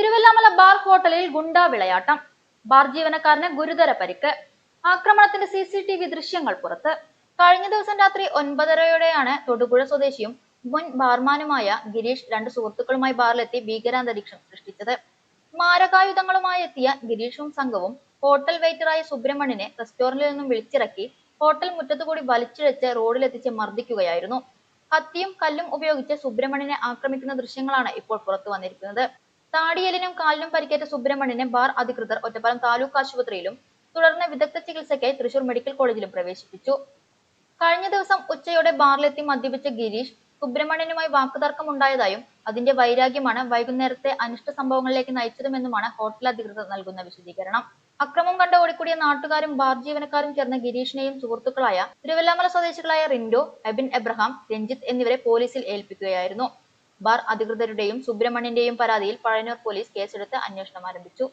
Thiruvallamala bar ഹോട്ടലിൽ ഗുണ്ടാ വിളയാട്ടം. Bar ജീവനക്കാരന് ഗുരുതര പരിക്ക്. ആക്രമണത്തിന്റെ സി സി ടി വി ദൃശ്യങ്ങൾ പുറത്ത്. കഴിഞ്ഞ ദിവസം രാത്രി ഒൻപതരയോടെയാണ് തൊടുപുഴ സ്വദേശിയും മുൻ ബാർമാനുമായ ഗിരീഷ് രണ്ട് സുഹൃത്തുക്കളുമായി ബാറിലെത്തി ഭീകരാന്തരീക്ഷം സൃഷ്ടിച്ചത്. മാരകായുധങ്ങളുമായി എത്തിയ ഗിരീഷും സംഘവും ഹോട്ടൽ വെയിറ്ററായ സുബ്രഹ്മണ്യനെ റെസ്റ്റോറന്റിൽ നിന്നും വിളിച്ചിറക്കി ഹോട്ടൽ മുറ്റത്തുകൂടി വലിച്ചിഴച്ച് റോഡിലെത്തിച്ച് മർദ്ദിക്കുകയായിരുന്നു. കത്തിയും കല്ലും ഉപയോഗിച്ച് സുബ്രഹ്മണ്യനെ ആക്രമിക്കുന്ന ദൃശ്യങ്ങളാണ് ഇപ്പോൾ പുറത്തു വന്നിരിക്കുന്നത്. താടിയലിനും കാലിനും പരിക്കേറ്റ സുബ്രഹ്മണ്യനെ ബാർ അധികൃതർ ഒറ്റപ്പാലം താലൂക്ക് ആശുപത്രിയിലും തുടർന്ന് വിദഗ്ധ ചികിത്സയ്ക്കായി തൃശൂർ മെഡിക്കൽ കോളേജിലും പ്രവേശിപ്പിച്ചു. കഴിഞ്ഞ ദിവസം ഉച്ചയോടെ ബാറിലെത്തി മദ്യപിച്ച ഗിരീഷ് സുബ്രഹ്മണ്യനുമായി വാക്കുതർക്കം ഉണ്ടായതായും അതിന്റെ വൈരാഗ്യമാണ് വൈകുന്നേരത്തെ അനിഷ്ട സംഭവങ്ങളിലേക്ക് നയിച്ചതുമെന്നുമാണ് ഹോട്ടൽ അധികൃതർ നൽകുന്ന വിശദീകരണം. അക്രമം കണ്ട് ഓടിക്കൂടിയ നാട്ടുകാരും ബാർ ജീവനക്കാരും ചേർന്ന് ഗിരീഷിനെയും സുഹൃത്തുക്കളായ തിരുവല്ലാമല സ്വദേശികളായ റിൻഡോ എബിൻ എബ്രഹാം രഞ്ജിത്ത് എന്നിവരെ പോലീസിൽ ഏൽപ്പിക്കുകയായിരുന്നു. ബാർ അധികൃതരുടെയും സുബ്രഹ്മണ്യന്റെയും പരാതിയിൽ പഴയന്നൂർ പോലീസ് കേസെടുത്ത് അന്വേഷണം ആരംഭിച്ചു